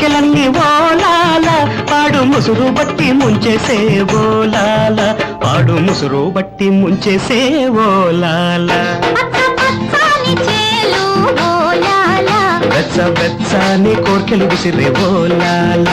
కోర్కెలన్నీ ఓలాల పాడు ముసురు బట్టి ముంచేసే ఓలాల పాడు ముసురు బట్టి ముంచేసే ఓలాల. వెచ్చ వెచ్చని కోర్కెలు విసిరే ఓలాల.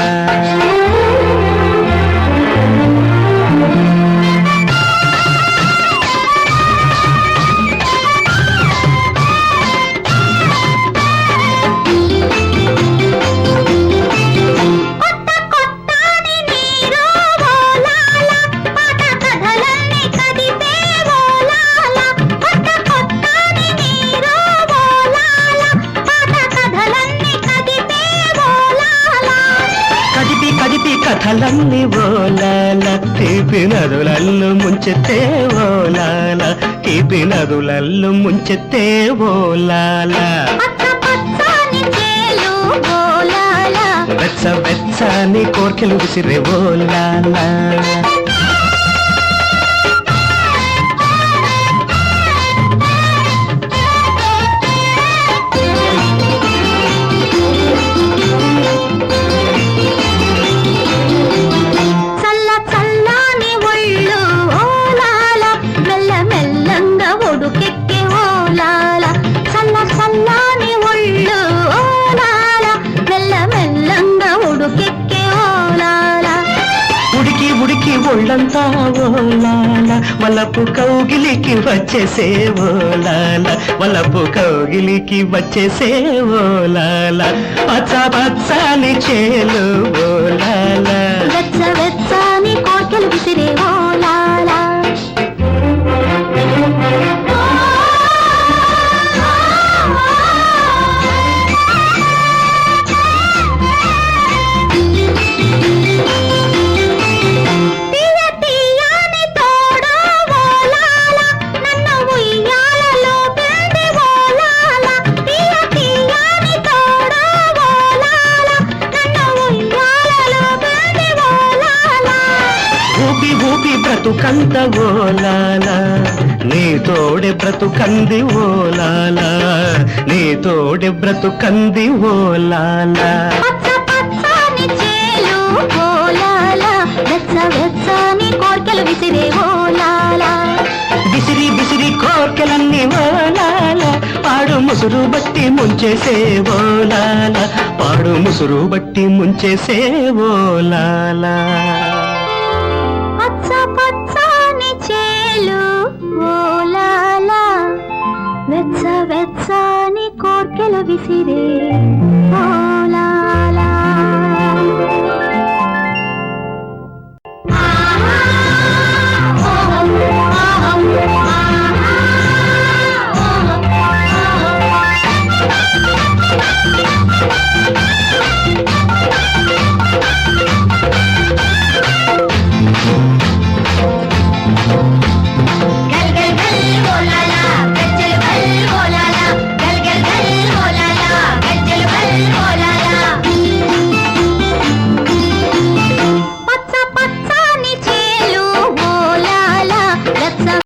కదిపి కథలన్నీ ఓలాల తీపి నదులల్లు ముంచెత్తే ఓలాల. తీపి నదులల్లు ముంచెత్తే ఓలాల. వెచ్చ వెచ్చని కోర్కెలు విసిరే ఓలాల. ఒళ్ళంతా ఓలాల వలపు కౌగిలికి వచ్చేసే ఓలాల వలపు కౌగిలికి వచ్చేసే ఓలాల పచ్చ పచ్చని చేలు ఓలాల. బ్రతుకంత ఓలాల నీ తోడే బ్రతుకంది ఓలాల నీ తోడే బ్రతుకంది ఓలాల విసిరే బిసిరి కోర్కెలన్నీ ఓలాల పాడు ముసురు బట్టి ముంచేసే ఓలాల పాడు ముసురు బట్టి ముంచేసే ఓలాల వెచ్చ వెచ్చని కోర్కెలు విసిరే ఓ